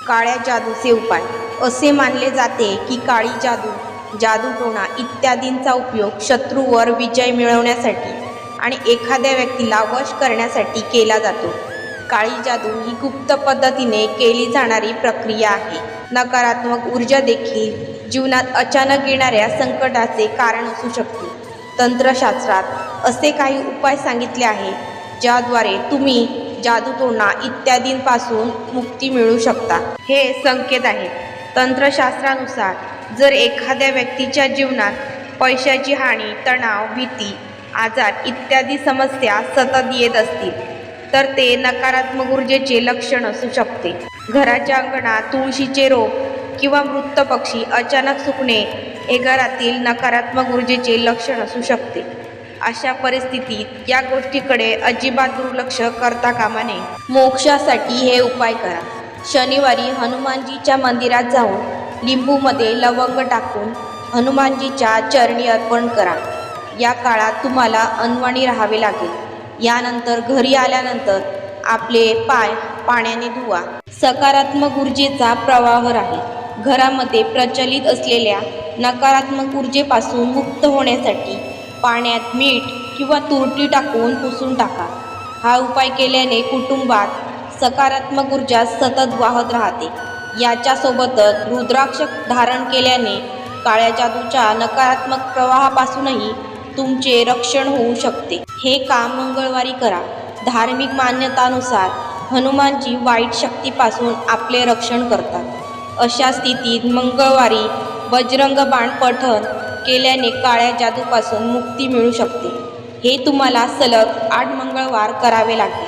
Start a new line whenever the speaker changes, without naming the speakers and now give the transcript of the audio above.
काळ्या जादूचे उपाय. असे मानले जाते की काळी जादू जादूटोणा इत्यादींचा उपयोग शत्रूवर विजय मिळवण्यासाठी आणि एखाद्या व्यक्तीला वश करण्यासाठी केला जातो. काळी जादू ही गुप्त पद्धतीने केली जाणारी प्रक्रिया आहे. नकारात्मक ऊर्जा देखील जीवनात अचानक येणाऱ्या संकटाचे कारण असू शकते. तंत्रशास्त्रात असे काही उपाय सांगितले आहे ज्याद्वारे तुम्ही जादूटोणा इत्यादींपासून मुक्ती मिळू शकता. हे संकेत आहेत तंत्रशास्त्रानुसार जर एखाद्या व्यक्तीच्या जीवनात पैशाची हानी तणाव भीती आजार इत्यादी समस्या सतत येत असतील तर ते नकारात्मक ऊर्जेचे लक्षण असू शकते. घराच्या अंगणात तुळशीचे रोप किंवा मृत पक्षी अचानक सुकणे हे घरातील नकारात्मक ऊर्जेचे लक्षण असू शकते. अशा परिस्थितीत या गोष्टीकडे अजिबात दुर्लक्ष करता कामा नये. मोक्षासाठी हे उपाय करा. शनिवारी हनुमानजीच्या मंदिरात जाऊन लिंबूमध्ये लवंग टाकून हनुमानजीच्या चरणी अर्पण करा. या काळात तुम्हाला अनवाणी राहावे लागेल. यानंतर घरी आल्यानंतर आपले पाय पाण्याने धुवा. सकारात्मक ऊर्जेचा प्रवाह राहील. घरामध्ये प्रचलित असलेल्या नकारात्मक ऊर्जेपासून मुक्त होण्यासाठी पाण्यात मीठ किंवा तुरटी टाकून पुसून टाका. हा उपाय केल्याने कुटुंबात सकारात्मक ऊर्जा सतत वाहत राहते. याच्यासोबतच रुद्राक्ष धारण केल्याने काळ्या जादूच्या नकारात्मक प्रवाहापासूनही तुमचे रक्षण होऊ शकते. हे काम मंगळवारी करा. धार्मिक मान्यतानुसार हनुमानजी वाईट शक्तीपासून आपले रक्षण करतात. अशा स्थितीत मंगळवारी बजरंग बाण पठण केल्याने काळ्या जादूपासून मुक्ती मिळू शकते. हे तुम्हाला सलग आठ मंगळवार करावे लागते